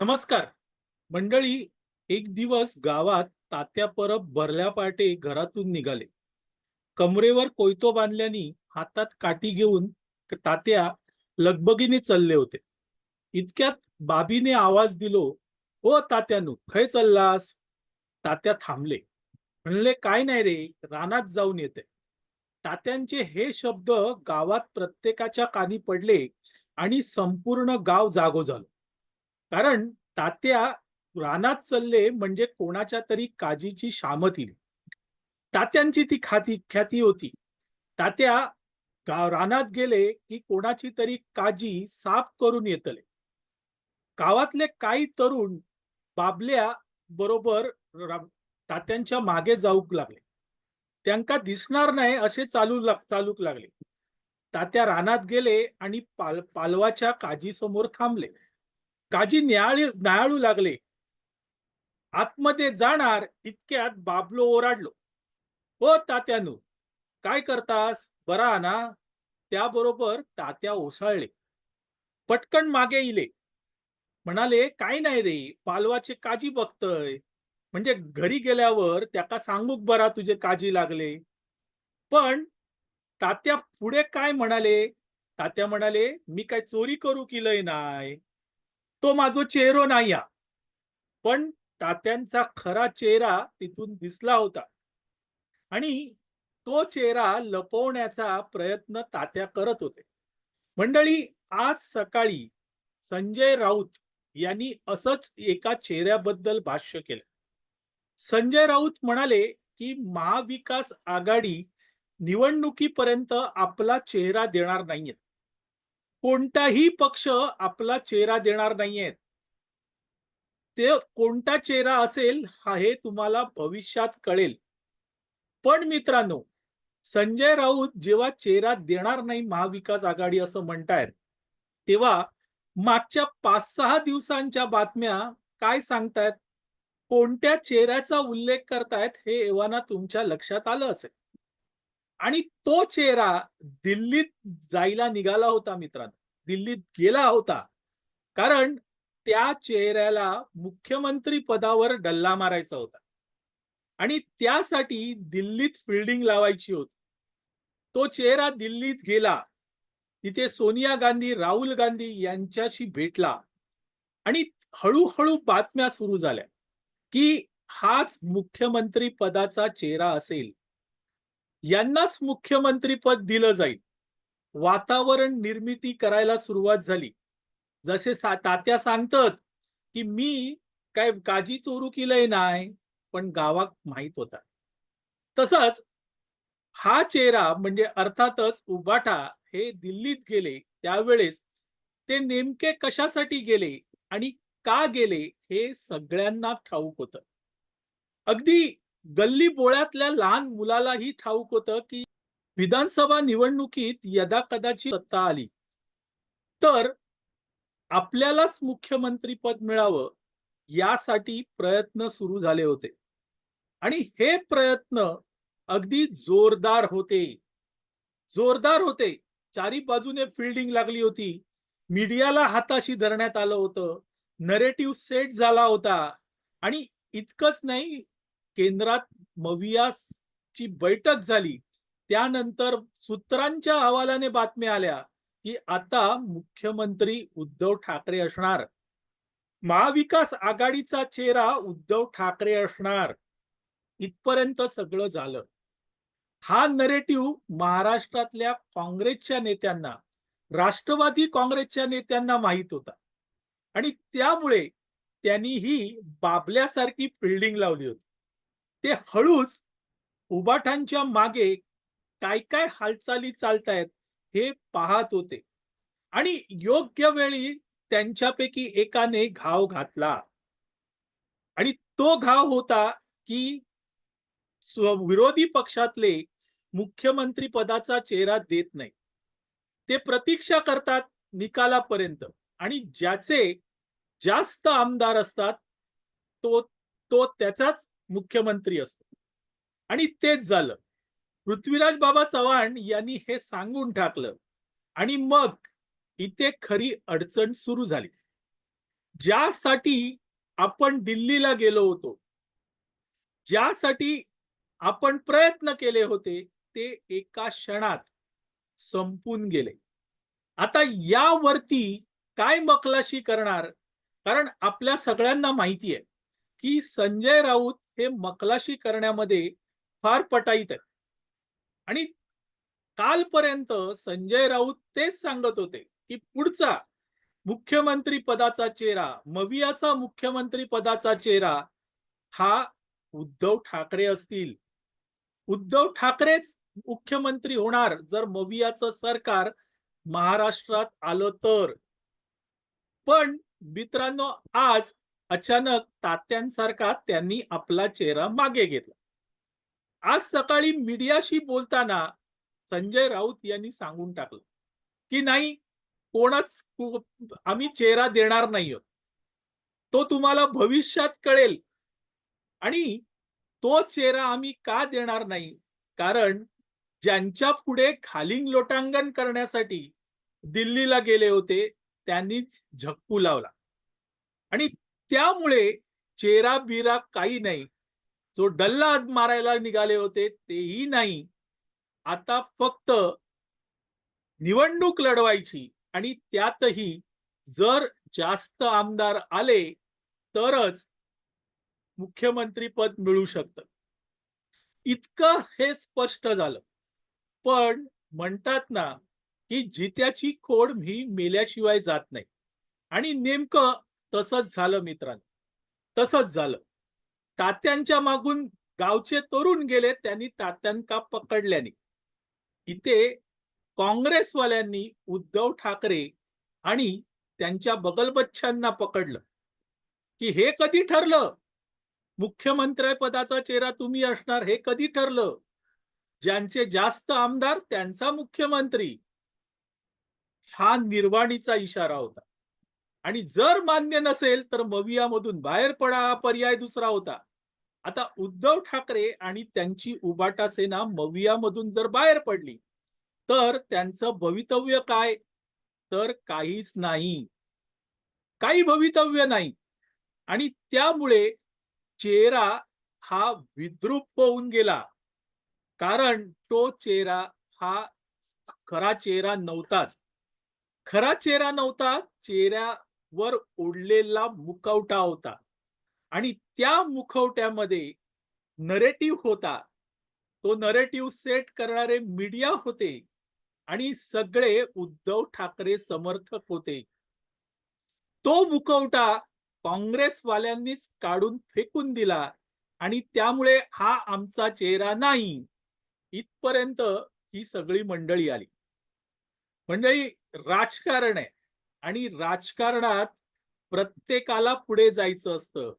नमस्कार. मंडळी एक दिवस गावात तात्या परब भरल्या पाटे घरातून निघाले. कमरेवर कोयतो बांधल्याने हातात काठी घेऊन तात्या लगबगीने चालले होते. इतक्यात बाबीने आवाज दिलो ओ तात्यानू खय चाललास? तात्या थांबले. म्हणले काय नाही रे रानात जाऊन येते. तात्यांचे हे शब्द गावात प्रत्येकाच्या कानी पडले आणि संपूर्ण गाव जागो झालं. कारण तात्या रानात चालले म्हणजे कोणाच्या तरी काजीची शामत तात्यांची ती खाती ख्याती होती. तात्या रानात गेले की कोणाची तरी काजी साफ करून येतले. गावातले काही तरुण बाबल्या बरोबर तात्यांच्या मागे जाऊक लागले. त्यांका दिसणार नाही असे चालू लाग चालूक लागले. तात्या रानात गेले आणि पाल पालवाच्या काजीसमोर थांबले. काजी न्याळी न्याळू लागले. आतमध्ये जाणार इतक्यात बाबलो ओराडलो. हो तात्यानू काय करतास? बरा ना? त्याबरोबर तात्या ओसाळले. पटकन मागे इले. म्हणाले काय नाही रे पालवाचे काजी बघतय. म्हणजे घरी गेल्यावर त्याका सांगूक बरा तुझे काजी लागले. पण तात्या पुढे काय म्हणाले? तात्या म्हणाले मी काय चोरी करू किलय नाही तो माझो चेहरो नाही पण तात्यांचा खरा चेहरा तिथून दिसला होता. आणि तो चेहरा लपवण्याचा प्रयत्न तात्या करत होते. मंडळी आज सकाळी संजय राऊत यांनी असंच एका चेहऱ्याबद्दल भाष्य केलं. संजय राऊत म्हणाले की महाविकास आघाडी निवडणुकीपर्यंत आपला चेहरा देणार नाहीये. कोणताही पक्ष आपला चेहरा देणार नाहीये ते कोणता चेहरा असेल हा हे तुम्हाला भविष्यात कळेल. पण मित्रांनो संजय राऊत जेव्हा चेहरा देणार नाही महाविकास आघाडी असं म्हणतायत तेव्हा मागच्या पाच सहा दिवसांच्या बातम्या काय सांगतायत? कोणत्या चेहऱ्याचा उल्लेख करतायत हे एव्हाना तुमच्या लक्षात आलं असेल. आणि तो चेहरा दिल्लीत जायला निघाला होता मित्रांनो. दिल्लीत गेला होता. कारण त्या चेहऱ्याला मुख्यमंत्री पदावर डल्ला मारायचा होता. आणि त्यासाठी दिल्लीत फिल्डिंग लावायची होती. तो चेहरा दिल्लीत गेला. तिथे सोनिया गांधी राहुल गांधी यांच्याशी भेटला. आणि हळूहळू बातम्या सुरू झाल्या की हाच मुख्यमंत्री पदाचा चेहरा असेल. यांनाच मुख्यमंत्रीपद दिलं जाईल. वातावरण निर्मिती करायला सुरुवात झाली. जसे सा- तात्या सांगतात की मी काय काजी चोरू केलंय नाही पण गावात माहीत होता. तसंच हा चेहरा म्हणजे अर्थातच उबाटा हे दिल्लीत गेले त्यावेळेस ते नेमके कशासाठी गेले आणि का गेले हे सगळ्यांना ठाऊक होतं. अगदी गल्ली बोळ्यातल्या लहान मुलालाही ठाऊक होतं की विधानसभा निवडणुकीत यदा कदाची सत्ता आली. तर आपल्यालाच मुख्यमंत्री पद मिळावं यासाठी प्रयत्न सुरू झाले होते. आणि हे प्रयत्न अगदी जोरदार होते. जोरदार होते. चारी बाजूने फिल्डिंग लागली होती. मीडियाला हाताशी धरण्यात आलं होतं. नरेटिव्ह सेट झाला होता. आणि इतकंच नाही केंद्रात मवियासची बैठक झाली. त्यानंतर सूत्रांच्या अहवालाने बातम्या आल्या की आता मुख्यमंत्री उद्धव ठाकरे असणार. महाविकास आघाडीचा चेहरा उद्धव ठाकरे असणार. इथपर्यंत सगळं झालं. हा नरेटिव्ह महाराष्ट्रातल्या काँग्रेसच्या नेत्यांना राष्ट्रवादी काँग्रेसच्या नेत्यांना माहीत होता. आणि त्यामुळे त्यांनी ही बाबल्यासारखी फिल्डिंग लावली होती. ते हळूच उबाठांच्या मागे काय काय हालचाली चालतायत हे पाहत होते. आणि योग्य वेळी त्यांच्यापैकी एकाने घाव घातला. आणि तो घाव होता की विरोधी पक्षातले मुख्यमंत्री पदाचा चेहरा देत नाही. ते प्रतीक्षा करतात निकालापर्यंत. आणि ज्याचे जास्त आमदार असतात तो तो त्याचाच मुख्यमंत्री असतो. आणि तेच झालं. पृथ्वीराज बाबा चव्हाण यांनी हे सांगून टाकलं. आणि मग इथे खरी अडचण सुरू झाली. ज्यासाठी आपण दिल्लीला गेलो होतो ज्यासाठी आपण प्रयत्न केले होते ते एका क्षणात संपून गेले. आता यावरती काय मकलाशी करणार? कारण आपल्या सगळ्यांना माहिती आहे की संजय राऊत हे मकलाशी करण्यामध्ये फार पटाईत आहे आणि कालपर्यंत संजय राऊत तेच सांगत होते की पुढचा मुख्यमंत्री पदाचा चेहरा मवियाचा मुख्यमंत्री पदाचा चेहरा हा उद्धव ठाकरे असतील. उद्धव ठाकरेच मुख्यमंत्री होणार जर मवियाचं सरकार महाराष्ट्रात आलं तर. पण मित्रांनो आज अचानक तात्यांसारखा त्यांनी आपला चेहरा मागे घेतला. आज सकाळी मीडियाशी बोलताना संजय राऊत यांनी सांगून टाकलं की नाही कोणच आम्ही चेहरा देणार नाही आहोत. तो तुम्हाला भविष्यात कळेल. आणि तो चेहरा आम्ही का देणार नाही? कारण ज्यांच्या पुढे खालिंग लोटांगण करण्यासाठी दिल्लीला गेले होते त्यांनीच झक्कू लावला. आणि त्यामुळे चेहरा बिरा काही नाही. जो डल्ला मारायला निघाले होते तेही नाही. आता फक्त निवडणूक लढवायची आणि त्यातही जर जास्त आमदार आले तरच मुख्यमंत्री पद मिळू शकतं. इतकं हे स्पष्ट झालं. पण म्हणतात ना की जित्याची खोड ही मेल्याशिवाय जात नाही. आणि नेमकं तसंच झालं मित्रांनो. तसंच झालं. तात्यांच्या मागून गावचे तरुण गेले त्यांनी तात्यांका पकडल्याने. इथे काँग्रेसवाल्यांनी उद्धव ठाकरे आणि त्यांच्या बगलबच्छांना पकडलं. की हे कधी ठरलं? मुख्यमंत्री पदाचा चेहरा तुम्ही असणार हे कधी ठरलं? ज्यांचे जास्त आमदार त्यांचा मुख्यमंत्री. हा निर्वाणीचा इशारा होता. आणि जर मान्य नसेल तर मवियामधून बाहेर पडा हा पर्याय दुसरा होता. आता उद्धव ठाकरे आणि त्यांची उबाटा सेना मवियामधून जर बाहेर पडली तर त्यांचं भवितव्य काय? तर काहीच नाही. काही भवितव्य नाही. आणि त्यामुळे चेहरा हा विद्रूप होऊन गेला. कारण तो चेहरा हा खरा चेहरा नव्हताच. खरा चेहरा नव्हता वर ओढलेला मुखवटा होता. आणि त्या मुखवट्यामध्ये नरेटिव्ह होता. तो नरेटिव्ह सेट करणारे मीडिया होते. आणि सगळे उद्धव ठाकरे समर्थक होते. तो मुखवटा काँग्रेसवाल्यांनीच काढून फेकून दिला. आणि त्यामुळे हा आमचा चेहरा नाही. इथपर्यंत ही सगळी मंडळी आली. मंडळी राजकारण आहे. आणि राजकारणात प्रत्येकाला पुढे जायचं असतं.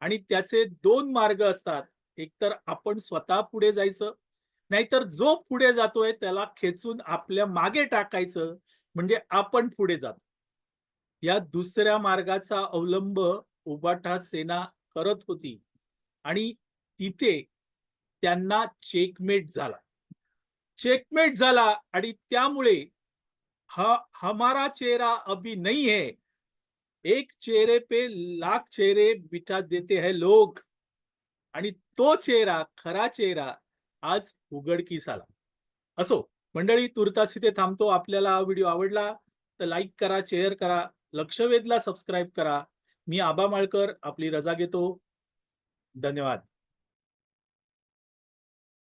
आणि त्याचे दोन मार्ग असतात. एकतर आपण स्वतः पुढे जायचं नाहीतर जो पुढे जातोय त्याला खेचून आपल्या मागे टाकायचं म्हणजे आपण पुढे जातो. या दुसऱ्या मार्गाचा अवलंब उबाठा सेना करत होती. आणि तिथे त्यांना चेकमेट झाला. चेकमेट झाला आणि त्यामुळे हा हमारा चेहरा अभी नहीं है। एक चेहरे पे लाख चेहरे बिठा देते हैं लोग। आणि तो चेहरा खरा चेहरा आज उघडकीस आला। असो मंडळी तुर्तास इथे थांबतो. आपल्याला हा व्हिडिओ आवडला तर लाईक करा शेअर करा लक्षवेधला सबस्क्राईब करा. मी आबा माळकर आपली रजा घेतो. धन्यवाद.